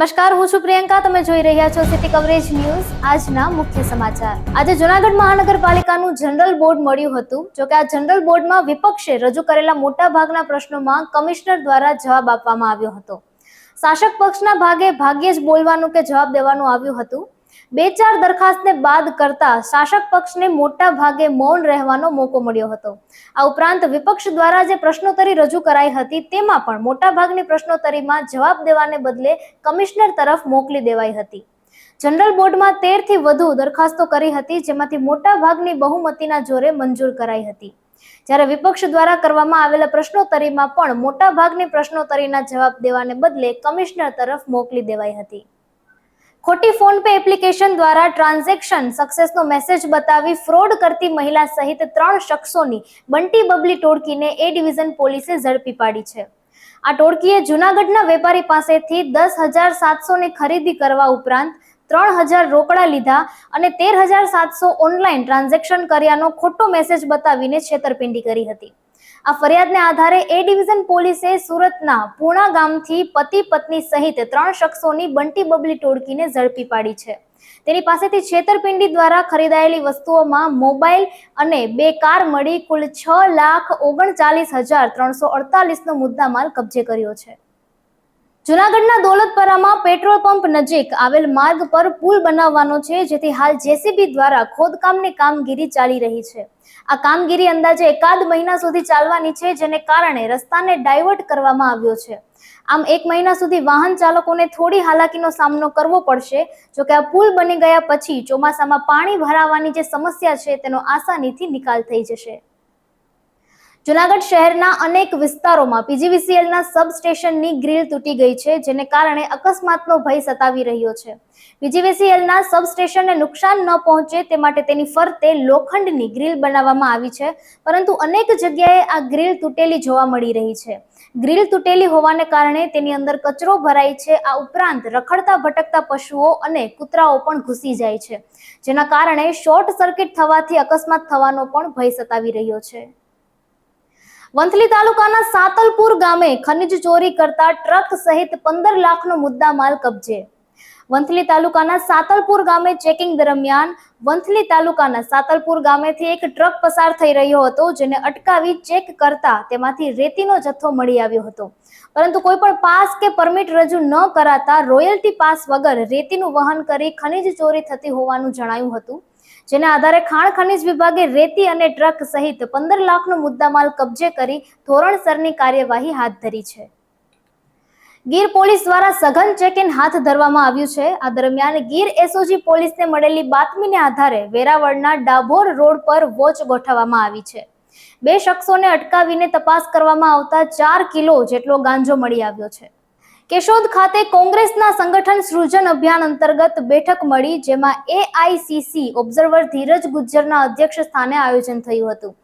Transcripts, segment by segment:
નમસ્કાર, હું છું પ્રિયંકા. તમે જોઈ રહ્યા છો સિટી કવરેજ ન્યૂઝ આજના મુખ્ય સમાચાર. આજે જુનાગઢ મહાનગરપાલિકાનું જનરલ બોર્ડ મળ્યું હતું. જોકે આ જનરલ બોર્ડમાં વિપક્ષે રજૂ કરેલા મોટા ભાગના પ્રશ્નોમાં કમિશનર દ્વારા જવાબ આપવામાં આવ્યો હતો. શાસક પક્ષના ભાગે ભાગ્યે જ બોલવાનું કે જવાબ દેવાનું આવ્યું હતું. બે ચાર દરખાસ્તને બાદ કરતા શાસક પક્ષને મોટા ભાગે મૌન રહેવાનો મોકો મળ્યો હતો. આ ઉપરાંત વિપક્ષ દ્વારા જે પ્રશ્નોત્તરી રજૂ કરાઈ હતી તેમાં પણ મોટા ભાગની પ્રશ્નોત્તરીમાં જવાબ દેવાને બદલે કમિશનર તરફ મોકલી દેવાઈ હતી. જનરલ બોર્ડમાં તેરથી વધુ દરખાસ્તો કરી હતી જેમાંથી મોટા ભાગની બહુમતીના જોરે મંજૂર કરાઈ હતી. જ્યારે વિપક્ષ દ્વારા કરવામાં આવેલા પ્રશ્નોત્તરીમાં પણ મોટા ભાગની પ્રશ્નોત્તરીના જવાબ દેવાને બદલે કમિશનર તરફ મોકલી દેવાઈ હતી. ખોટી ફોન પે એપ્લિકેશન દ્વારા ટ્રાન્ઝેક્શન સક્સેસનો મેસેજ બતાવી ફ્રોડ કરતી મહિલા સહિત ત્રણ શખ્સોની બંટી બબલી ટોળકીને એ ડિવિઝન પોલીસે ઝડપી પાડી છે. આ ટોળકીએ જૂનાગઢના વેપારી પાસેથી દસ હજાર સાતસોની ખરીદી કરવા ઉપરાંત ત્રણ હજાર રોકડા લીધા અને તેર હજાર સાતસો ઓનલાઈન ટ્રાન્ઝેક્શન કર્યાનો ખોટો મેસેજ બતાવીને છેતરપિંડી કરી હતી. આ ફરિયાદને આધારે એ ડિવિઝન પોલીસે સુરતના પૂણા ગામથી પતિ પત્ની સહિત ત્રણ શખ્સોની બંટી બબલી ટોળકીને ઝડપી પાડી છે. તેની પાસેથી છેતરપિંડી દ્વારા ખરીદાયેલી વસ્તુઓમાં મોબાઈલ અને બે કાર મળી કુલ છ લાખ ઓગણચાલીસ હજાર ત્રણસો અડતાલીસનો મુદ્દામાલ કબજે કર્યો છે. જુનાગઢના દોલતપરામાં પેટ્રોલ પંપ નજીક આવેલ માર્ગ પર પુલ બનાવવાનો છે, જેથી હાલ જેસીબી દ્વારા ખોદકામની કામગીરી ચાલી રહી છે. આ કામગીરી અંદાજે એકાદ મહિના સુધી ચાલવાની છે, જેને કારણે રસ્તાને ડાયવર્ટ કરવામાં આવ્યો છે. આમ એક મહિના સુધી વાહન ચાલકોને થોડી હાલાકીનો સામનો કરવો પડશે, જોકે આ પુલ બની ગયા પછી ચોમાસામાં પાણી ભરાવાની જે સમસ્યા છે, તેનો આસાનીથી નિકાલ થઈ જશે. જુનાગઢ શહેરના અનેક વિસ્તારોમાં પીજીવીસીએલના સબસ્ટેશનની ગ્રીલ તૂટી ગઈ છે, જેને કારણે અકસ્માતનો ભય સતાવી રહ્યો છે. પીજીવીસીએલના સબસ્ટેશનને નુકસાન ન પહોંચે તે માટે તેની ફરતે લોખંડની ગ્રીલ બનાવવામાં આવી છે, પરંતુ અનેક જગ્યાએ આ ગ્રીલ તૂટેલી જોવા મળી રહી છે. ગ્રીલ તૂટેલી હોવાને કારણે તેની અંદર કચરો ભરાય છે, આ ઉપરાંત રખડતા ભટકતા પશુઓ અને કૂતરાઓ પણ ઘૂસી જાય છે, જેના કારણે શોર્ટ સર્કિટ થવાથી અકસ્માત થવાનો પણ ભય સતાવી રહ્યો છે. વંથલી તાલુકાના સાતલપુર ગામે ખનિજ ચોરી કરતા ટ્રક સહિત પંદર લાખનો મુદ્દા માલ કબજે. વંથલી તાલુકાના સાતલપુર ગામે ચેકિંગ દરમિયાન વંથલી તાલુકાના સાતલપુર ગામેથી એક ટ્રક પસાર થઈ રહ્યો હતો, જેને અટકાવી ચેક કરતા તેમાંથી રેતીનો જથ્થો મળી આવ્યો હતો. પરંતુ કોઈ પણ પાસ કે પરમિટ રજૂ ન કરાતા રોયલ્ટી પાસ વગર રેતીનું વહન કરી ખનિજ ચોરી થતી હોવાનું જણાયું હતું, જેના આધારે ખાણ ખનિજ વિભાગે રેતી અને ટ્રક સહિત પંદર લાખનો મુદ્દામાલ કબજે કરી ધોરણસરની કાર્યવાહી હાથ ધરી છે. ગીર પોલીસ દ્વારા સઘન ચેક ઇન હાથ ધરવામાં આવ્યું છે. આ દરમિયાન ગીર એસઓજી પોલીસને મળેલી બાતમીને આધારે વેરાવળના ડાભોર રોડ પર વોચ ગોઠવવામાં આવી છે. બે શખ્સોને અટકાવીને તપાસ કરવામાં આવતા ચાર કિલો જેટલો ગાંજો મળી આવ્યો છે. કેશોદ ખાતે કોંગ્રેસના સંગઠન સૃજન અભિયાન અંતર્ગત બેઠક મળી, જેમાં એઆઈસીસી ઓબ્ઝર્વર ધીરજ ગુજ્જરના અધ્યક્ષ સ્થાને આયોજન થયું હતું.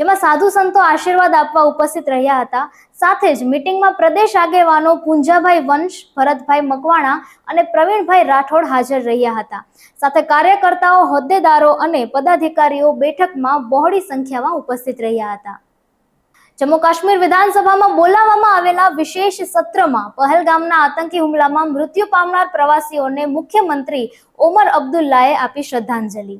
જેમાં સાધુ સંતો આશીર્વાદ આપવા ઉપસ્થિત રહ્યા હતા. સાથે જ મીટિંગમાં પ્રદેશ આગેવાનો પુંજાભાઈ વંશ, ભરતભાઈ મકવાણા અને પ્રવીણભાઈ રાઠોડ હાજર રહ્યા હતા. સાથે કાર્યકર્તાઓ, હોદ્દેદારો અને પદાધિકારીઓ બેઠકમાં બહોળી સંખ્યામાં ઉપસ્થિત રહ્યા હતા. જમ્મુ કાશ્મીર વિધાનસભામાં બોલાવવામાં આવેલા વિશેષ સત્રમાં પહલગામના આતંકી હુમલામાં મૃત્યુ પામનાર પ્રવાસીઓને મુખ્યમંત્રી ઓમર અબ્દુલ્લાએ આપી શ્રદ્ધાંજલિ.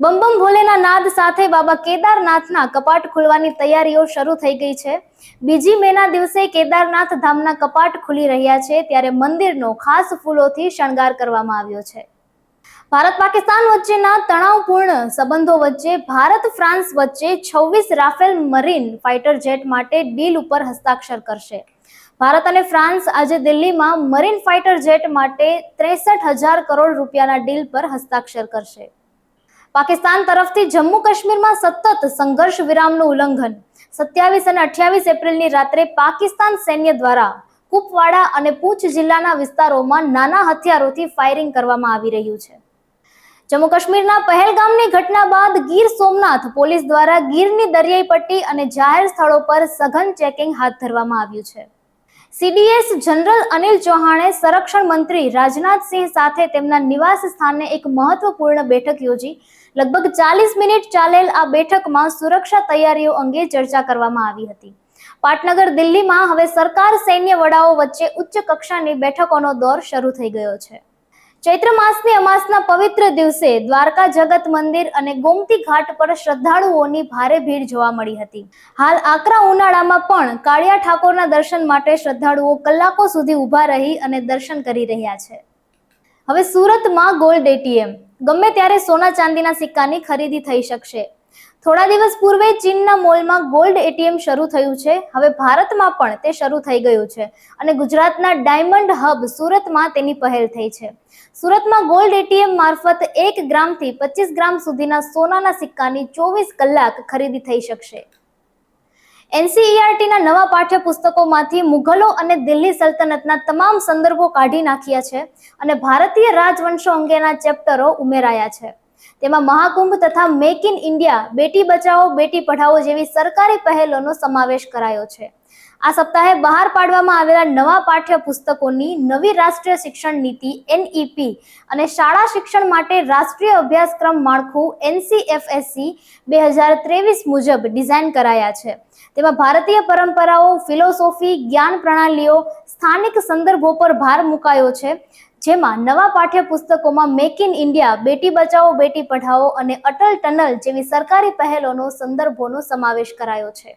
બમ બમ ભોલેના નાદ સાથે બાબા કેદારનાથના કપાટ ખુલવાની તૈયારીઓ શરૂ થઈ ગઈ છે. બીજી મેના દિવસે કેદારનાથ ધામના કપાટ ખુલી રહ્યા છે, ત્યારે મંદિરનો ખાસ ફૂલોથી શણગાર કરવામાં આવ્યો છે. ભારત પાકિસ્તાન વચ્ચેના તણાવપૂર્ણ સંબંધો વચ્ચે ભારત ફ્રાન્સ વચ્ચે છવ્વીસ રાફેલ મરીન ફાઇટર જેટ માટે ડીલ ઉપર હસ્તાક્ષર કરશે. ભારત અને ફ્રાન્સ આજે દિલ્હીમાં મરીન ફાઇટર જેટ માટે ત્રેસઠ હજાર કરોડ રૂપિયાના ડીલ પર હસ્તાક્ષર કરશે. પાકિસ્તાન તરફથી જમ્મુ કાશ્મીરમાં સતત સંઘર્ષ વિરામનું ઉલ્લંઘન. સત્યાવીસ અને અઠ્યાવીસ એપ્રિલની રાત્રે પાકિસ્તાન સૈન્ય દ્વારા કુપવાડા અને પૂંછ જિલ્લાના વિસ્તારોમાં નાના હથિયારોથી ફાયરિંગ કરવામાં આવી રહ્યું છે. જમ્મુ કાશ્મીરના પહેલગામની ઘટના બાદ ગીર સોમનાથ પોલીસ દ્વારા ગીરની દરિયાઈ પટ્ટી અને જાહેર સ્થળો પર સઘન ચેકિંગ હાથ ધરવામાં આવ્યું છે. સીડીએસ જનરલ અનિલ ચૌહાણે સંરક્ષણ મંત્રી રાજનાથસિંહ સાથે તેમના નિવાસ સ્થાને એક મહત્વપૂર્ણ બેઠક યોજી. લગભગ ચાલીસ મિનિટ ચાલેલ આ બેઠકમાં સુરક્ષા તૈયારીઓ અંગે ચર્ચા કરવામાં આવી હતી. પાટનગર દિલ્હીમાં હવે સરકાર સૈન્ય વડાઓ વચ્ચે ઉચ્ચ કક્ષાની બેઠકોનો દોર શરૂ થઈ ગયો છે. ચૈત્ર માસની અમાસના પવિત્ર દિવસે દ્વારકા જગત મંદિર અને ગોમતી ઘાટ પર શ્રદ્ધાળુઓની ભારે ભીડ જોવા મળી હતી. હાલ આકરા ઉનાળામાં પણ કાળિયા ઠાકોરના દર્શન માટે શ્રદ્ધાળુઓ કલાકો સુધી ઊભા રહી અને દર્શન કરી રહ્યા છે. હવે સુરતમાં ગોલ્ડ એટીએમ. ગમે ત્યારે સોના ચાંદીના સિક્કાની ખરીદી થઈ શકશે. થોડા દિવસ પૂર્વે ચીનના મોલમાં ગોલ્ડ એટીએમ શરૂ થયું છે. હવે ભારતમાં પણ તે શરૂ થઈ ગયું છે અને ગુજરાતના ડાયમંડ હબ સુરતમાં તેની પહેલ થઈ છે. સુરતમાં ગોલ્ડ એટીએમ મારફત એક ગ્રામથી પચીસ ગ્રામ સુધીના સોનાના સિક્કાની ચોવીસ કલાક ખરીદી થઈ શકશે. એનસીઈઆરટીના નવા પાઠ્યપુસ્તકોમાંથી મુઘલો અને દિલ્હી સલ્તનતના તમામ સંદર્ભો કાઢી નાખ્યા છે અને ભારતીય રાજવંશો અંગેના ચેપ્ટરો ઉમેરાયા છે. તેમાં મહાકુંભ તથા make in India Beti Bachao, Beti પઢાઓ જેવી સરકારી પહેલોનો સમાવેશ કરાયો છે. આ સપ્તાહે બહાર પાડવામાં આવેલા નવા પાઠ્યપુસ્તકોની નવી રાષ્ટ્રીય શિક્ષણ નીતિ એનઈપી અને શાળા શિક્ષણ માટે રાષ્ટ્રીય અભ્યાસક્રમ માળખું એનસીએફએસસી બે હજાર ત્રેવીસ મુજબ ડિઝાઇન કરાયા છે. તેમાં ભારતીય પરંપરાઓ, ફિલોસોફી, જ્ઞાન પ્રણાલીઓ, સ્થાનિક સંદર્ભો પર ભાર મુકાયો છે. જેમાં નવા પાઠ્યપુસ્તકોમાં make in India Beti Bachao, Beti Padhao અને અટલ ટનલ જેવી સરકારી પહેલોનો સંદર્ભોનો સમાવેશ કરાયો છે.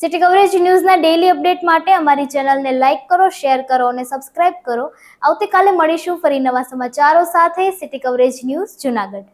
સિટી કવરેજ ન્યૂઝના ડેઇલી અપડેટ માટે અમારી ચેનલને લાઇક કરો શેર કરો અને સબસ્ક્રાઇબ કરો. આવતીકાલે મળીશું ફરી નવા સમાચારો સાથે. City coverage news Junagadh.